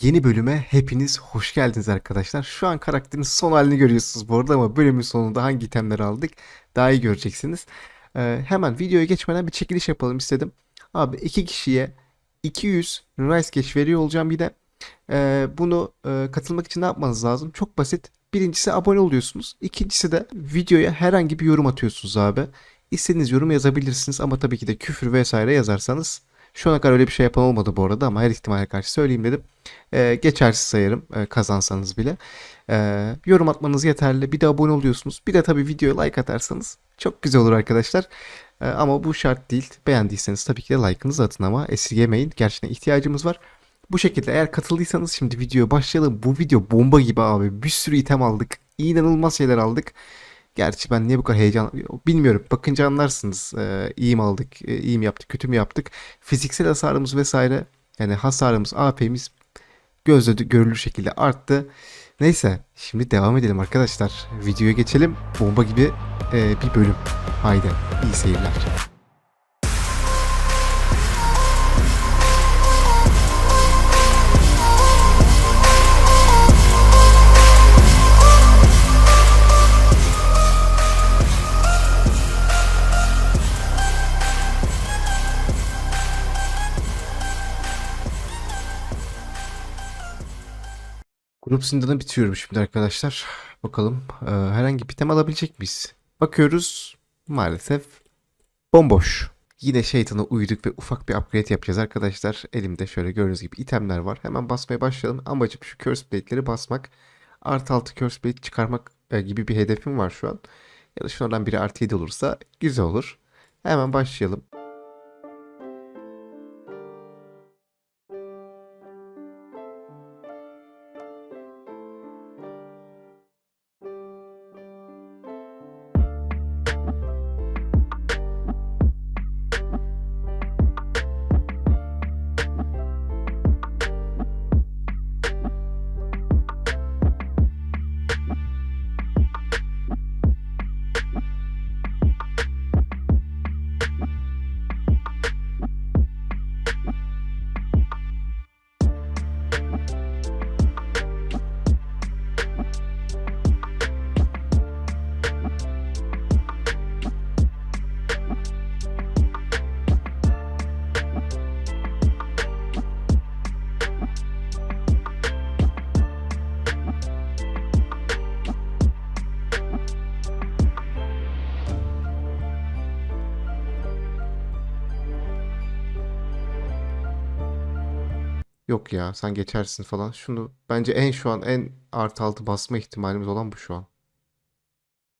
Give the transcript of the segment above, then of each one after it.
Yeni bölüme hepiniz hoş geldiniz arkadaşlar. Şu an karakterin son halini görüyorsunuz bu arada ama bölümün sonunda hangi itemleri aldık daha iyi göreceksiniz. Ee, hemen videoya geçmeden bir çekiliş yapalım istedim. Abi iki kişiye 200 Rice Cash veriyor olacağım bir de. Ee, bunu e, katılmak için ne yapmanız lazım? Çok basit. Birincisi abone oluyorsunuz. İkincisi de videoya herhangi bir yorum atıyorsunuz abi. İstediğiniz yorumu yazabilirsiniz ama tabii ki de küfür vesaire yazarsanız şu ana kadar öyle bir şey yapan olmadı bu arada ama her ihtimale karşı söyleyeyim dedim. Ee, geçersiz sayarım e, kazansanız bile. Ee, yorum atmanız yeterli. Bir de abone oluyorsunuz. Bir de tabii videoya like atarsanız çok güzel olur arkadaşlar. Ee, ama bu şart değil. Beğendiyseniz tabii ki de like'ınızı atın ama esirgemeyin. Gerçekten ihtiyacımız var. Bu şekilde eğer katıldıysanız şimdi videoya başlayalım. Bu video bomba gibi abi. Bir sürü item aldık. İnanılmaz şeyler aldık. Gerçi ben niye bu kadar heyecan bilmiyorum. Bakınca anlarsınız. Ee, iyi mi aldık, e, iyi mi yaptık, kötü mü yaptık. Fiziksel hasarımız vesaire yani hasarımız, AP'miz gözle görülür şekilde arttı. Neyse şimdi devam edelim arkadaşlar. Videoya geçelim. Bomba gibi e, bir bölüm. Haydi iyi seyirler. Grup zindanı bitiriyorum şimdi arkadaşlar. Bakalım e, herhangi bir item alabilecek miyiz? Bakıyoruz. Maalesef bomboş. Yine şeytana uyduk ve ufak bir upgrade yapacağız arkadaşlar. Elimde şöyle gördüğünüz gibi itemler var. Hemen basmaya başlayalım. Amacım şu curse plate'leri basmak. Artı altı curse plate çıkarmak e, gibi bir hedefim var şu an. Ya da şunlardan biri artı 7 olursa güzel olur. Hemen başlayalım. Yok ya sen geçersin falan. Şunu bence en şu an en artı altı basma ihtimalimiz olan bu şu an.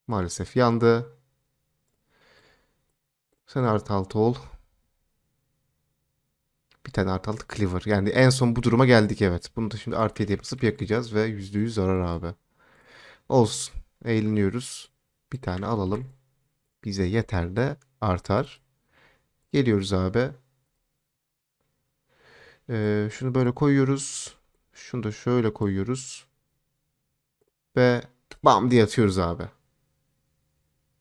Maalesef yandı. Sen artı altı ol. Bir tane artı altı cleaver. Yani en son bu duruma geldik evet. Bunu da şimdi artı 7'ye basıp yakacağız ve %100 zarar abi. Olsun. Eğleniyoruz. Bir tane alalım. Bize yeter de artar. Geliyoruz abi. Ee, şunu böyle koyuyoruz. Şunu da şöyle koyuyoruz. Ve bam diye atıyoruz abi.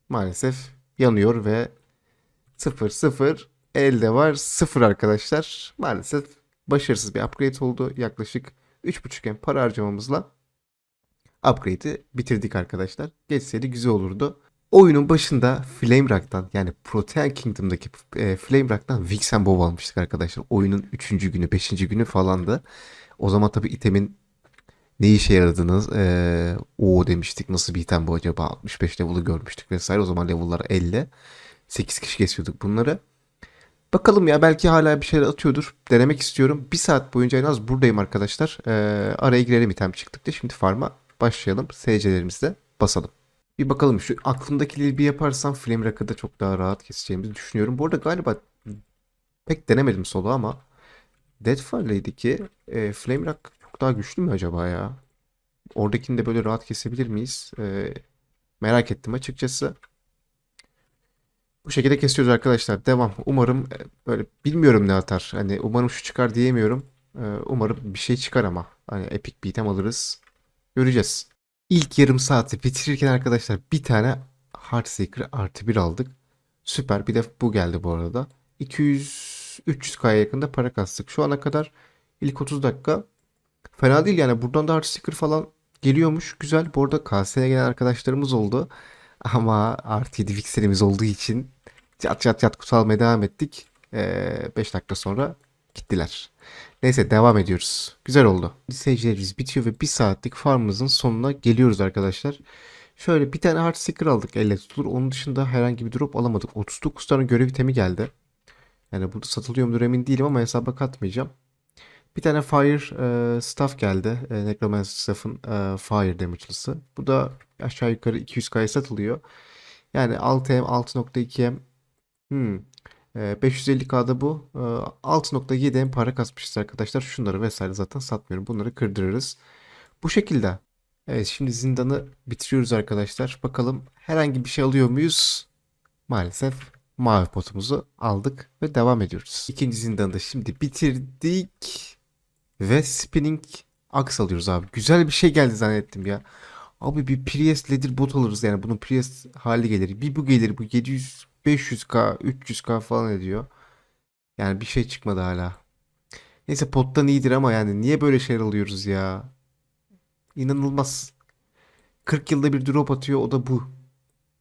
Maalesef yanıyor ve 0 0 elde var 0 arkadaşlar. Maalesef başarısız bir upgrade oldu. Yaklaşık 3.5M para harcamamızla upgrade'i bitirdik arkadaşlar. Geçseydi güzel olurdu. Oyunun başında Flame Rock'tan yani Protean Kingdom'daki e, Flame Rock'tan Vixen Bow almıştık arkadaşlar. Oyunun 3. günü 5. günü falandı. O zaman tabii itemin ne işe yaradığını e, o demiştik. Nasıl bir item bu acaba? 65 level'ı görmüştük vesaire. O zaman level'lar 50. 8 kişi kesiyorduk bunları. Bakalım ya belki hala bir şeyler atıyordur. Denemek istiyorum. Bir saat boyunca en az buradayım arkadaşlar. E, araya girelim item çıktıkça. Şimdi farm'a başlayalım. SC'lerimizi de basalım. Bir bakalım şu aklımdakileri bir yaparsam Flame Rock'ı çok daha rahat keseceğimizi düşünüyorum. Bu arada galiba pek denemedim solo ama Deathfall'deki e, Flame Rock çok daha güçlü mü acaba ya? Oradakini de böyle rahat kesebilir miyiz? E, merak ettim açıkçası. Bu şekilde kesiyoruz arkadaşlar. Devam. Umarım e, böyle bilmiyorum ne atar. Hani umarım şu çıkar diyemiyorum. E, umarım bir şey çıkar ama. Hani epic bir item alırız. Göreceğiz. İlk yarım saati bitirirken arkadaşlar bir tane Heartseeker artı bir aldık. Süper. Bir de bu geldi bu arada. 200 300K'ya yakında para kastık. Şu ana kadar ilk 30 dakika Fena değil yani buradan da Heart Sticker falan geliyormuş. Güzel. Bu arada KS'ye gelen arkadaşlarımız oldu. Ama artı 7 pikselimiz olduğu için çat çat çat kutu almaya devam ettik. 5 dakika sonra gittiler. Neyse devam ediyoruz. Güzel oldu. Seyircilerimiz bitiyor ve bir saatlik farmımızın sonuna geliyoruz arkadaşlar. Şöyle bir tane hard sticker aldık elle tutulur. Onun dışında herhangi bir drop alamadık. 39 tane görev itemi geldi. Yani burada satılıyor mudur emin değilim ama hesaba katmayacağım. Bir tane Fire e, staff geldi. E, Necromancer staff'ın e, Fire damage'lısı. Bu da aşağı yukarı 200k'ya satılıyor. Yani 6M 6.2M hmm. E, 550k'da bu. E, 6.7M para kasmışız arkadaşlar. Şunları vesaire zaten satmıyorum. Bunları kırdırırız. Bu şekilde. Evet şimdi zindanı bitiriyoruz arkadaşlar. Bakalım herhangi bir şey alıyor muyuz? Maalesef mavi potumuzu aldık ve devam ediyoruz. İkinci zindanı da şimdi bitirdik. Ve spinning aks alıyoruz abi. Güzel bir şey geldi zannettim ya. Abi bir Prius Leather bot alırız yani. Bunun Prius hali gelir. Bir bu gelir. Bu 700 500k 300k falan ediyor. Yani bir şey çıkmadı hala. Neyse pottan iyidir ama yani niye böyle şeyler alıyoruz ya? İnanılmaz. 40 yılda bir drop atıyor o da bu.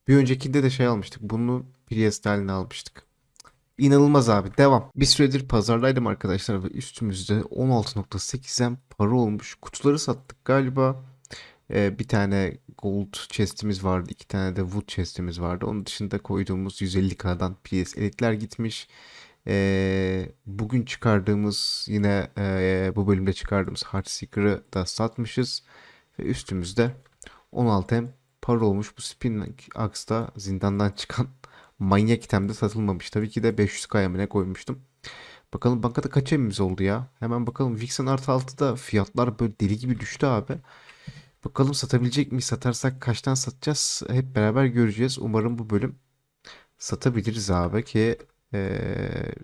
Bir öncekinde de şey almıştık. Bunu Prius haline almıştık. İnanılmaz abi. Devam. Bir süredir pazardaydım arkadaşlar ve üstümüzde 16.8'en para olmuş. Kutuları sattık galiba. Ee, bir tane gold chest'imiz vardı. iki tane de wood chest'imiz vardı. Onun dışında koyduğumuz 150k'dan PS elitler gitmiş. Ee, bugün çıkardığımız yine e, bu bölümde çıkardığımız Heartseeker'ı da satmışız. Ve üstümüzde 16M para olmuş. Bu Spin Axe'da zindandan çıkan manyak itemde satılmamış. Tabii ki de 500 KM'ine koymuştum. Bakalım bankada kaç emimiz oldu ya? Hemen bakalım. Vixen artı 6'da fiyatlar böyle deli gibi düştü abi. Bakalım satabilecek miyiz? Satarsak kaçtan satacağız? Hep beraber göreceğiz. Umarım bu bölüm satabiliriz abi ki eee,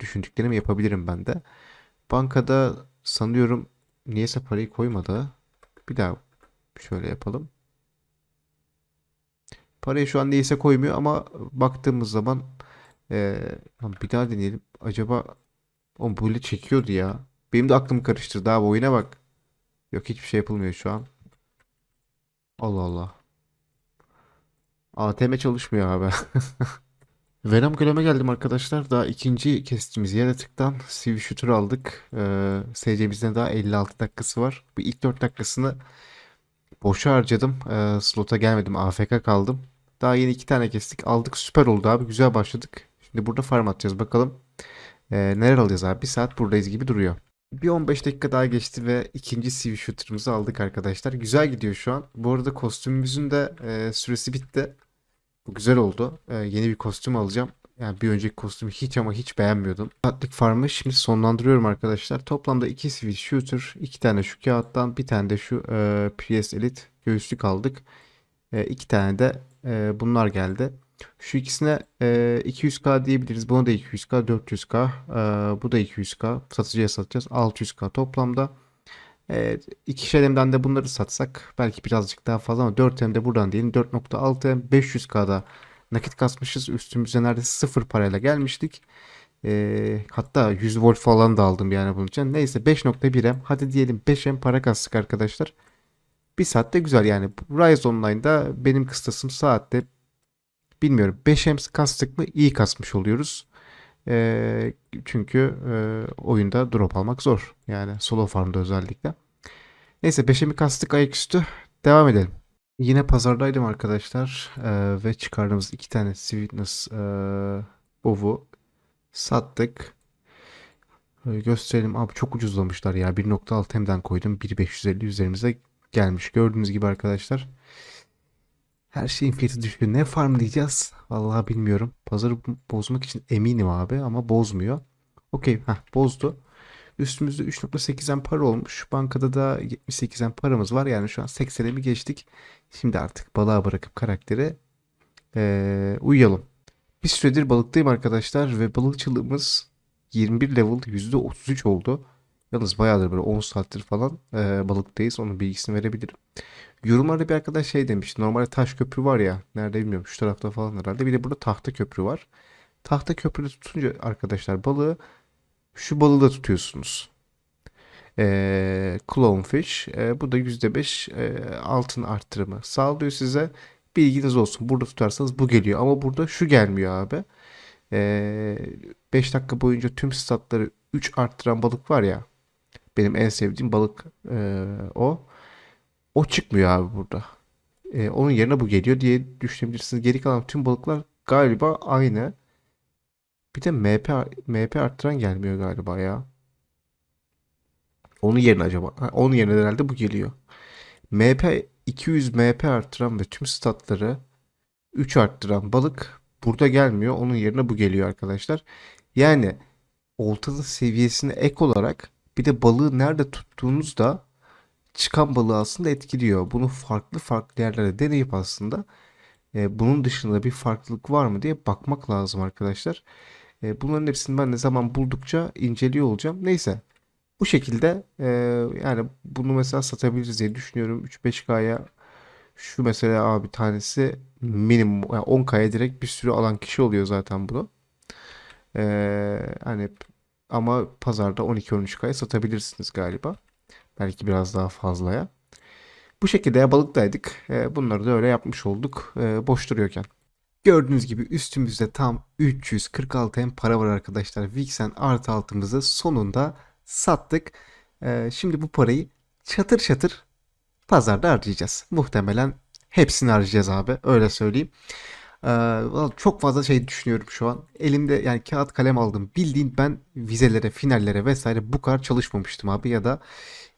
düşündüklerimi yapabilirim ben de. Bankada sanıyorum niyeyse parayı koymadı. Bir daha şöyle yapalım. Parayı şu an neyse koymuyor ama baktığımız zaman lan bir daha deneyelim. Acaba o böyle çekiyordu ya. Benim de aklım karıştırdı abi oyuna bak. Yok hiçbir şey yapılmıyor şu an. Allah Allah. ATM çalışmıyor abi. Venom Golem'e geldim arkadaşlar. Daha ikinci kestiğimiz yaratıktan CV Shooter aldık. Ee, SC'mizde daha 56 dakikası var. Bu ilk 4 dakikasını boşa harcadım. Ee, slota gelmedim. AFK kaldım. Daha yeni iki tane kestik. Aldık. Süper oldu abi. Güzel başladık. Şimdi burada farm atacağız. Bakalım ee, neler alacağız abi. Bir saat buradayız gibi duruyor. Bir 15 dakika daha geçti ve ikinci CV Shooter'ımızı aldık arkadaşlar. Güzel gidiyor şu an. Bu arada kostümümüzün de e, süresi bitti. Bu güzel oldu. Ee, yeni bir kostüm alacağım. Yani bir önceki kostümü hiç ama hiç beğenmiyordum. Saatlik farmı şimdi sonlandırıyorum arkadaşlar. Toplamda 2 Swiss Shooter, 2 tane şu kağıttan, bir tane de şu e, PS Elite göğüslük aldık. 2 tane de e, bunlar geldi. Şu ikisine e, 200k diyebiliriz. Buna da 200k, 400k. E, bu da 200k. Satıcıya satacağız. 600k toplamda. Evet, iki elimden de bunları satsak belki birazcık daha fazla ama 4 de buradan diyelim 4.6 500K'da nakit kasmışız. Üstümüze neredeyse sıfır parayla gelmiştik. Ee, hatta 100 volt falan da aldım yani bunun için. Neyse 5.1M hadi diyelim 5M para kastık arkadaşlar. Bir saatte güzel yani. Rise Online'da benim kıstasım saatte bilmiyorum 5M kastık mı iyi kasmış oluyoruz. Ee, çünkü e, oyunda drop almak zor. Yani solo farmda özellikle. Neyse 5'e mi kastık ayaküstü. Devam edelim. Yine pazardaydım arkadaşlar. Ee, ve çıkardığımız iki tane Sweetness e, Bov'u sattık. Ee, gösterelim. Abi çok ucuzlamışlar ya. 1.6 hemden koydum. 1.550 üzerimize gelmiş. Gördüğünüz gibi arkadaşlar. Her şeyin fiyatı düşüyor. Ne farm diyeceğiz? Vallahi bilmiyorum. Pazarı bozmak için eminim abi ama bozmuyor. Okey. Heh, bozdu. Üstümüzde 3.8'en para olmuş. Bankada da 78'en paramız var. Yani şu an 80'e mi geçtik? Şimdi artık balığa bırakıp karakteri ee, uyuyalım. Bir süredir balıktayım arkadaşlar ve balıkçılığımız 21 level %33 oldu. Yalnız bayağıdır böyle 10 saattir falan e, balıktayız. Onun bilgisini verebilirim. Yorumlarda bir arkadaş şey demiş. Normalde taş köprü var ya. Nerede bilmiyorum. Şu tarafta falan herhalde. Bir de burada tahta köprü var. Tahta köprüde tutunca arkadaşlar balığı şu balığı da tutuyorsunuz. Ee, Clownfish. Ee, bu da %5 e, altın arttırımı sağlıyor size. Bilginiz olsun. Burada tutarsanız bu geliyor. Ama burada şu gelmiyor abi. Ee, 5 dakika boyunca tüm statları 3 arttıran balık var ya. Benim en sevdiğim balık e, o. O çıkmıyor abi burada. E, onun yerine bu geliyor diye düşünebilirsiniz. Geri kalan tüm balıklar galiba aynı. Bir de MP, MP arttıran gelmiyor galiba ya. Onun yerine acaba? Ha, onun yerine herhalde bu geliyor. MP 200 MP arttıran ve tüm statları 3 arttıran balık burada gelmiyor. Onun yerine bu geliyor arkadaşlar. Yani oltanın seviyesine ek olarak bir de balığı nerede tuttuğunuzda çıkan balığı aslında etkiliyor. Bunu farklı farklı yerlerde deneyip aslında e, bunun dışında bir farklılık var mı diye bakmak lazım arkadaşlar. E, bunların hepsini ben ne zaman buldukça inceliyor olacağım. Neyse. Bu şekilde e, yani bunu mesela satabiliriz diye düşünüyorum. 3-5K'ya şu mesela abi tanesi minimum yani 10K'ya direkt bir sürü alan kişi oluyor zaten bunu. E, hani ama pazarda 12-13K'ya satabilirsiniz galiba. Belki biraz daha fazlaya. Bu şekilde balıktaydık. E, bunları da öyle yapmış olduk e, boş duruyorken. Gördüğünüz gibi üstümüzde tam 346 hem para var arkadaşlar. Vixen artı altımızı sonunda sattık. E, şimdi bu parayı çatır çatır pazarda harcayacağız. Muhtemelen hepsini harcayacağız abi. Öyle söyleyeyim. Ee, çok fazla şey düşünüyorum şu an. Elimde yani kağıt kalem aldım. Bildiğin ben vizelere, finallere vesaire bu kadar çalışmamıştım abi. Ya da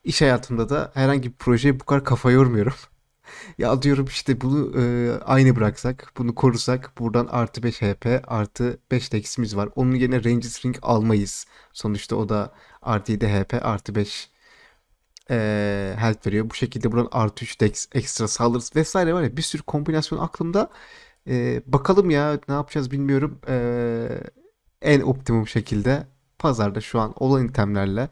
iş hayatımda da herhangi bir projeye bu kadar kafa yormuyorum. Ya diyorum işte bunu e, aynı bıraksak, bunu korusak buradan artı 5 HP artı 5 dex'imiz var. Onun yerine Ranger Ring almayız. Sonuçta o da artı 7 HP artı 5 e, health veriyor. Bu şekilde buradan artı 3 dex ekstra saldırırız vesaire var ya bir sürü kombinasyon aklımda. E, bakalım ya ne yapacağız bilmiyorum. E, en optimum şekilde pazarda şu an olan itemlerle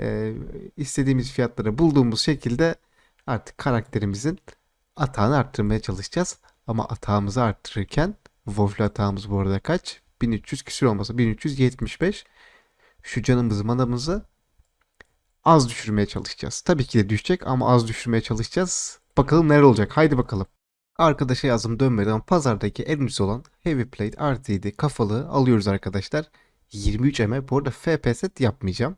e, istediğimiz fiyatları bulduğumuz şekilde artık karakterimizin atağını arttırmaya çalışacağız. Ama atağımızı arttırırken Wolf'lu atağımız bu arada kaç? 1300 küsür olmasa 1375. Şu canımızı manamızı az düşürmeye çalışacağız. Tabii ki de düşecek ama az düşürmeye çalışacağız. Bakalım neler olacak. Haydi bakalım. Arkadaşa yazdım dönmedi ama pazardaki ucuz olan Heavy Plate artı 7 kafalı alıyoruz arkadaşlar. 23 eme. Bu arada FP set yapmayacağım.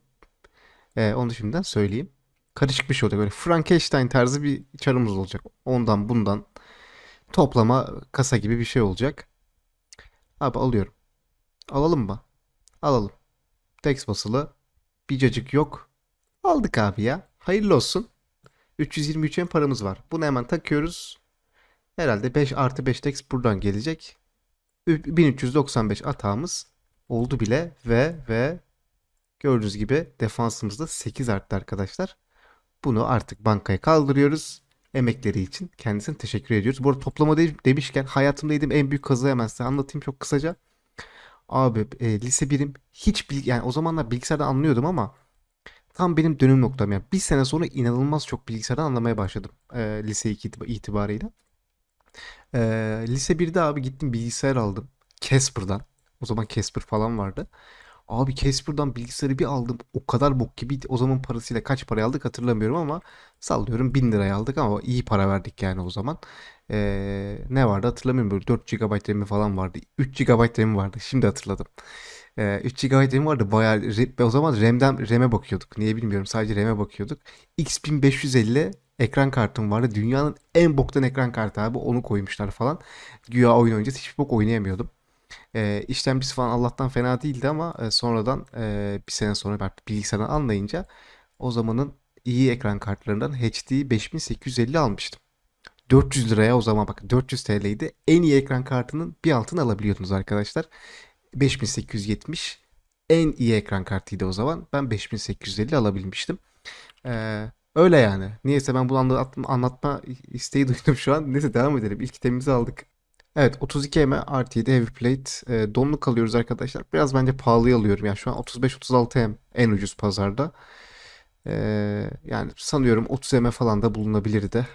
Ee, onu şimdiden söyleyeyim. Karışık bir şey olacak. Böyle Frankenstein tarzı bir çarımız olacak. Ondan bundan toplama kasa gibi bir şey olacak. Abi alıyorum. Alalım mı? Alalım. Text basılı. Bir cacık yok. Aldık abi ya. Hayırlı olsun. 323 en paramız var. Bunu hemen takıyoruz. Herhalde 5 artı 5 text buradan gelecek. 1395 atağımız oldu bile ve ve gördüğünüz gibi defansımızda 8 arttı arkadaşlar. Bunu artık bankaya kaldırıyoruz. Emekleri için kendisine teşekkür ediyoruz. Bu arada toplama de- demişken hayatımda yediğim en büyük kazığı hemen size anlatayım çok kısaca. Abi e, lise birim hiç bilgi yani o zamanlar bilgisayardan anlıyordum ama tam benim dönüm noktam. Yani bir sene sonra inanılmaz çok bilgisayardan anlamaya başladım e, lise 2 itiba- itibarıyla. E, lise 1'de abi gittim bilgisayar aldım. Casper'dan. O zaman Casper falan vardı. Abi Casper'dan bilgisayarı bir aldım. O kadar bok gibi. O zaman parasıyla kaç paraya aldık hatırlamıyorum ama sallıyorum 1000 liraya aldık ama iyi para verdik yani o zaman. Ee, ne vardı hatırlamıyorum. Böyle 4 GB RAM'i falan vardı. 3 GB RAM'i vardı. Şimdi hatırladım. Ee, 3 GB RAM vardı. Bayağı o zaman RAM'den RAM'e bakıyorduk. Niye bilmiyorum. Sadece RAM'e bakıyorduk. X1550 ekran kartım vardı. Dünyanın en boktan ekran kartı abi. Onu koymuşlar falan. Güya oyun oynayacağız. Hiçbir bok oynayamıyordum. E, işlemcisi falan Allah'tan fena değildi ama e, sonradan e, bir sene sonra bilgisayardan anlayınca o zamanın iyi ekran kartlarından HD 5850 almıştım. 400 liraya o zaman bak 400 TL'ydi. En iyi ekran kartının bir altını alabiliyordunuz arkadaşlar. 5870 en iyi ekran kartıydı o zaman. Ben 5850 alabilmiştim. Ee, öyle yani. Niyeyse ben bunu anlat- anlatma isteği duydum şu an. Neyse devam edelim. İlk itemimizi aldık. Evet 32 M artı 7 Heavy Plate e, donluk alıyoruz arkadaşlar. Biraz bence pahalıya alıyorum. Yani şu an 35-36 M en ucuz pazarda. E, yani sanıyorum 30 M falan da bulunabilirdi.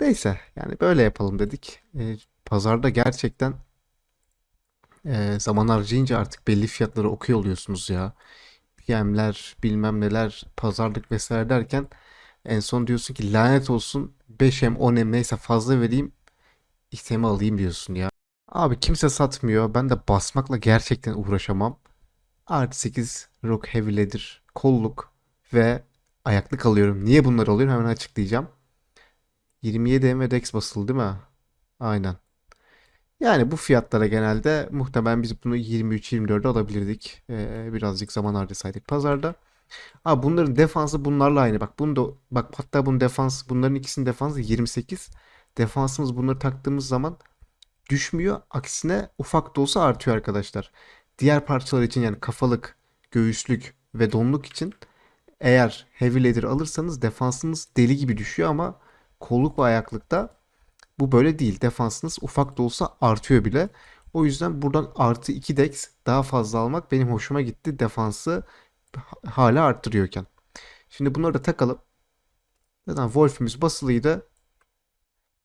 Neyse yani böyle yapalım dedik. E, pazarda gerçekten e, zaman harcayınca artık belli fiyatları okuyor oluyorsunuz ya. Yemler, bilmem neler, pazarlık vesaire derken en son diyorsun ki lanet olsun 5M 10M neyse fazla vereyim itemi alayım diyorsun ya. Abi kimse satmıyor. Ben de basmakla gerçekten uğraşamam. Artı 8 Rock Heavy Leather, kolluk ve ayaklık alıyorum. Niye bunları alıyorum hemen açıklayacağım. 27 M ve Dex basılı değil mi? Aynen. Yani bu fiyatlara genelde muhtemelen biz bunu 23-24'e alabilirdik. Ee, birazcık zaman harcasaydık pazarda. Abi bunların defansı bunlarla aynı. Bak bunu da bak hatta bunun defans bunların ikisinin defansı 28. Defansımız bunları taktığımız zaman düşmüyor. Aksine ufak da olsa artıyor arkadaşlar. Diğer parçalar için yani kafalık, göğüslük ve donluk için eğer heavy leather alırsanız defansınız deli gibi düşüyor ama kolluk ve ayaklıkta bu böyle değil. Defansınız ufak da olsa artıyor bile. O yüzden buradan artı 2 dex daha fazla almak benim hoşuma gitti. Defansı ha- hala arttırıyorken. Şimdi bunları da takalım. Zaten Wolf'ümüz basılıydı.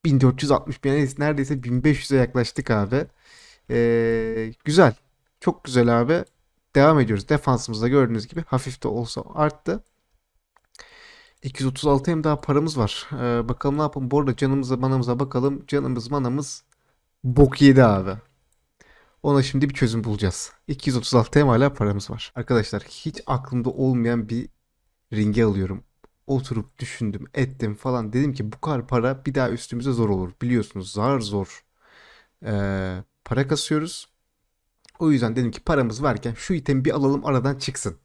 1460 yani neredeyse 1500'e yaklaştık abi. Ee, güzel. Çok güzel abi. Devam ediyoruz. Defansımızda gördüğünüz gibi hafif de olsa arttı. 236 hem daha paramız var. Ee, bakalım ne yapalım. Bu arada canımıza manamıza bakalım. Canımız manamız bok yedi abi. Ona şimdi bir çözüm bulacağız. 236 hem hala paramız var. Arkadaşlar hiç aklımda olmayan bir ringe alıyorum. Oturup düşündüm, ettim falan. Dedim ki bu kadar para bir daha üstümüze zor olur. Biliyorsunuz zar zor ee, para kasıyoruz. O yüzden dedim ki paramız varken şu itemi bir alalım aradan çıksın.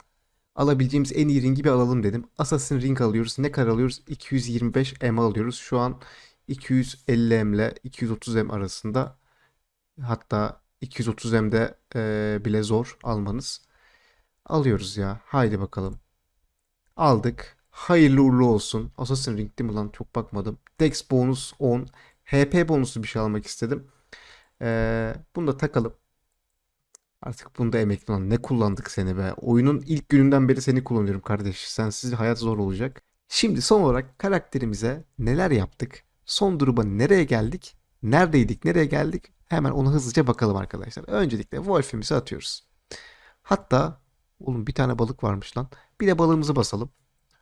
Alabileceğimiz en iyi ringi bir alalım dedim. Assassin Ring alıyoruz. Ne kadar alıyoruz? 225 M alıyoruz. Şu an 250 M ile 230 M arasında. Hatta 230 M'de e, bile zor almanız. Alıyoruz ya. Haydi bakalım. Aldık. Hayırlı uğurlu olsun. Assassin Ring değil mi lan? Çok bakmadım. Dex bonus 10. HP bonusu bir şey almak istedim. Ee, bunu da takalım. Artık bunda emekli olan ne kullandık seni be. Oyunun ilk gününden beri seni kullanıyorum kardeş. Sensiz hayat zor olacak. Şimdi son olarak karakterimize neler yaptık? Son duruma nereye geldik? Neredeydik, nereye geldik? Hemen ona hızlıca bakalım arkadaşlar. Öncelikle Wolf'imizi atıyoruz. Hatta oğlum bir tane balık varmış lan. Bir de balığımızı basalım.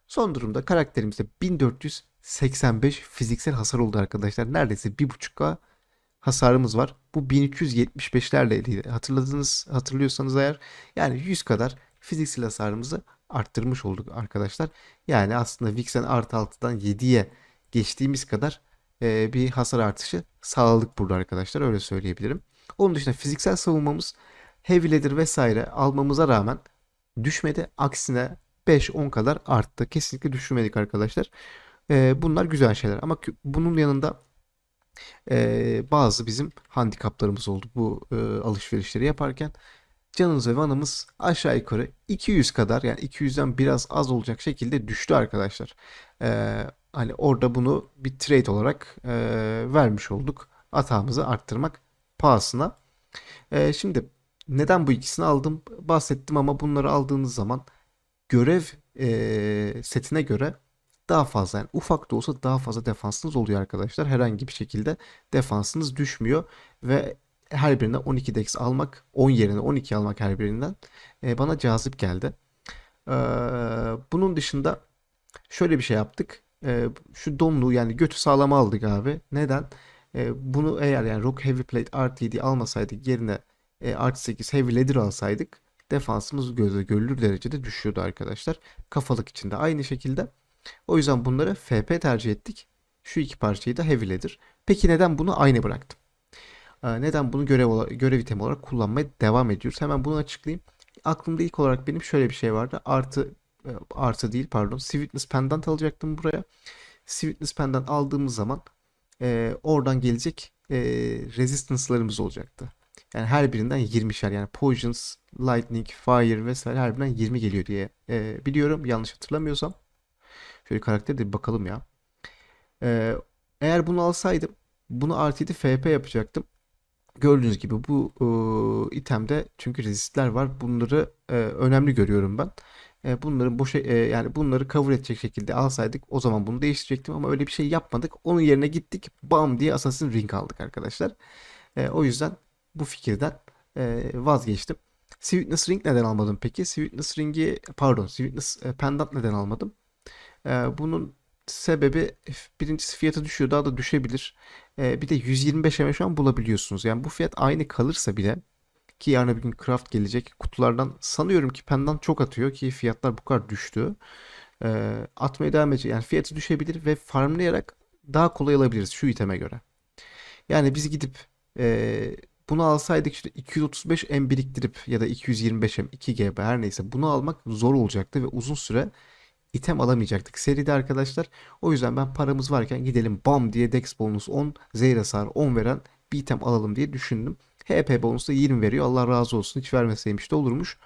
Son durumda karakterimizde 1485 fiziksel hasar oldu arkadaşlar. Neredeyse 1.5K hasarımız var. Bu 1375'lerle hatırladınız hatırlıyorsanız eğer yani 100 kadar fiziksel hasarımızı arttırmış olduk arkadaşlar. Yani aslında Vixen artı 6'dan 7'ye geçtiğimiz kadar e, bir hasar artışı sağladık burada arkadaşlar öyle söyleyebilirim. Onun dışında fiziksel savunmamız heavy leather vesaire almamıza rağmen düşmedi. Aksine 5-10 kadar arttı. Kesinlikle düşürmedik arkadaşlar. E, bunlar güzel şeyler ama bunun yanında ee, bazı bizim handikaplarımız oldu bu e, alışverişleri yaparken. Canımız ve vanımız aşağı yukarı 200 kadar yani 200'den biraz az olacak şekilde düştü arkadaşlar. Ee, hani orada bunu bir trade olarak e, vermiş olduk. Atağımızı arttırmak pahasına. Ee, şimdi neden bu ikisini aldım bahsettim ama bunları aldığınız zaman görev e, setine göre daha fazla yani ufak da olsa daha fazla defansınız oluyor arkadaşlar. Herhangi bir şekilde defansınız düşmüyor ve her birinden 12 dex almak 10 yerine 12 almak her birinden e, bana cazip geldi. Ee, bunun dışında şöyle bir şey yaptık. Ee, şu donluğu yani götü sağlam aldık abi. Neden? Ee, bunu eğer yani Rock Heavy Plate 7 almasaydık yerine e, artı 8 Heavy Leather alsaydık defansımız gözle görülür derecede düşüyordu arkadaşlar. Kafalık içinde aynı şekilde. O yüzden bunları FP tercih ettik. Şu iki parçayı da heavy leather. Peki neden bunu aynı bıraktım? Ee, neden bunu görev, görev itemi olarak kullanmaya devam ediyoruz? Hemen bunu açıklayayım. Aklımda ilk olarak benim şöyle bir şey vardı. Artı e, artı değil pardon. Sweetness Pendant alacaktım buraya. Sweetness Pendant aldığımız zaman e, oradan gelecek e, resistance'larımız olacaktı. Yani her birinden 20'şer yani Poisons, Lightning, Fire vesaire her birinden 20 geliyor diye e, biliyorum. Yanlış hatırlamıyorsam. Şöyle karaktere de bir bakalım ya. Ee, eğer bunu alsaydım bunu 7 FP yapacaktım. Gördüğünüz gibi bu e, itemde çünkü rezistler var. Bunları e, önemli görüyorum ben. E, bunların boşa e, yani bunları cover edecek şekilde alsaydık o zaman bunu değiştirecektim ama öyle bir şey yapmadık. Onun yerine gittik bam diye Assassin Ring aldık arkadaşlar. E, o yüzden bu fikirden e, vazgeçtim. Sweetness Ring neden almadım peki? Sweetness Ring'i pardon Sweetness e, Pendant neden almadım? Ee, bunun sebebi birincisi fiyatı düşüyor daha da düşebilir. Ee, bir de 125 eme şu an bulabiliyorsunuz. Yani bu fiyat aynı kalırsa bile ki yarın bir gün craft gelecek kutulardan sanıyorum ki pendant çok atıyor ki fiyatlar bu kadar düştü. Ee, atmaya devam edecek. Yani fiyatı düşebilir ve farmlayarak daha kolay alabiliriz şu iteme göre. Yani biz gidip e, bunu alsaydık işte 235 M biriktirip ya da 225 M 2 GB her neyse bunu almak zor olacaktı ve uzun süre item alamayacaktık seride arkadaşlar. O yüzden ben paramız varken gidelim bam diye Dex bonus 10, Zehir hasar 10 veren bir item alalım diye düşündüm. HP bonus da 20 veriyor. Allah razı olsun. Hiç vermeseymiş de olurmuş.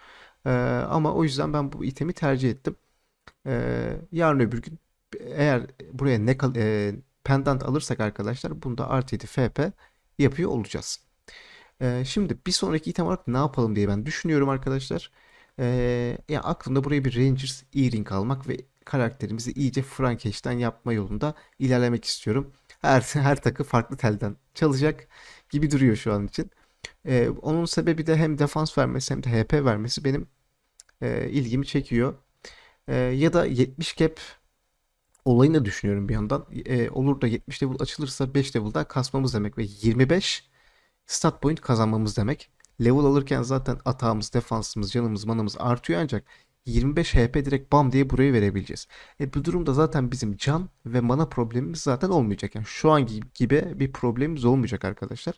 Ee, ama o yüzden ben bu itemi tercih ettim. Ee, yarın öbür gün eğer buraya ne e, pendant alırsak arkadaşlar bunda artı 7 FP yapıyor olacağız. Ee, şimdi bir sonraki item olarak ne yapalım diye ben düşünüyorum arkadaşlar. Ee, ya aklımda buraya bir Rangers E-Ring almak ve karakterimizi iyice Frankenstein yapma yolunda ilerlemek istiyorum. Her her takı farklı telden çalacak gibi duruyor şu an için. Ee, onun sebebi de hem defans vermesi hem de HP vermesi benim e, ilgimi çekiyor. Ee, ya da 70 cap olayını da düşünüyorum bir yandan. Ee, olur da 70 level açılırsa 5 level'da kasmamız demek ve 25 stat point kazanmamız demek. Level alırken zaten atağımız, defansımız, canımız, manamız artıyor ancak 25 HP direkt bam diye buraya verebileceğiz. E bu durumda zaten bizim can ve mana problemimiz zaten olmayacak. Yani şu an gibi bir problemimiz olmayacak arkadaşlar.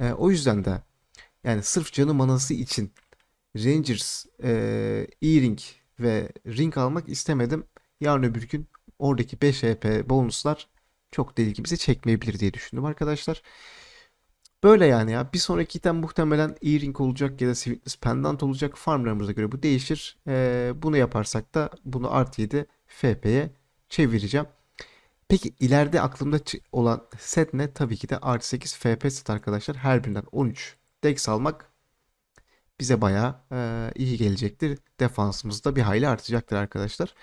E, o yüzden de yani sırf canı manası için Rangers, e, E-Ring ve Ring almak istemedim. Yarın öbür gün oradaki 5 HP bonuslar çok da ilgimizi çekmeyebilir diye düşündüm arkadaşlar. Böyle yani ya. Bir sonraki item muhtemelen E-Ring olacak ya da Sweetness Pendant olacak. Farmlarımıza göre bu değişir. Ee, bunu yaparsak da bunu artı 7 FP'ye çevireceğim. Peki ileride aklımda olan set ne? Tabii ki de artı 8 FP set arkadaşlar. Her birinden 13 Dex almak bize bayağı e, iyi gelecektir. Defansımız da bir hayli artacaktır arkadaşlar.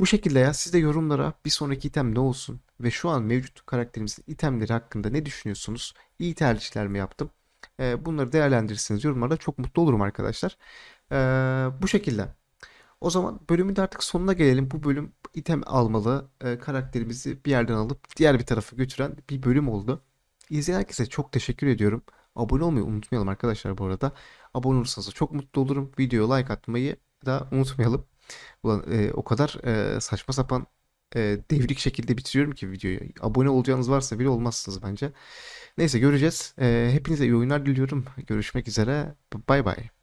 Bu şekilde ya siz de yorumlara bir sonraki item ne olsun ve şu an mevcut karakterimizin itemleri hakkında ne düşünüyorsunuz? İyi tercihler mi yaptım? Ee, bunları değerlendirirseniz yorumlarda çok mutlu olurum arkadaşlar. Ee, bu şekilde. O zaman bölümün de artık sonuna gelelim. Bu bölüm item almalı e, karakterimizi bir yerden alıp diğer bir tarafa götüren bir bölüm oldu. İzleyen herkese çok teşekkür ediyorum. Abone olmayı unutmayalım arkadaşlar bu arada. Abone olursanız çok mutlu olurum. Videoya like atmayı da unutmayalım. Ulan e, o kadar e, saçma sapan e, devrik şekilde bitiriyorum ki videoyu. Abone olacağınız varsa bile olmazsınız bence. Neyse göreceğiz. E, hepinize iyi oyunlar diliyorum. Görüşmek üzere. Bay bay.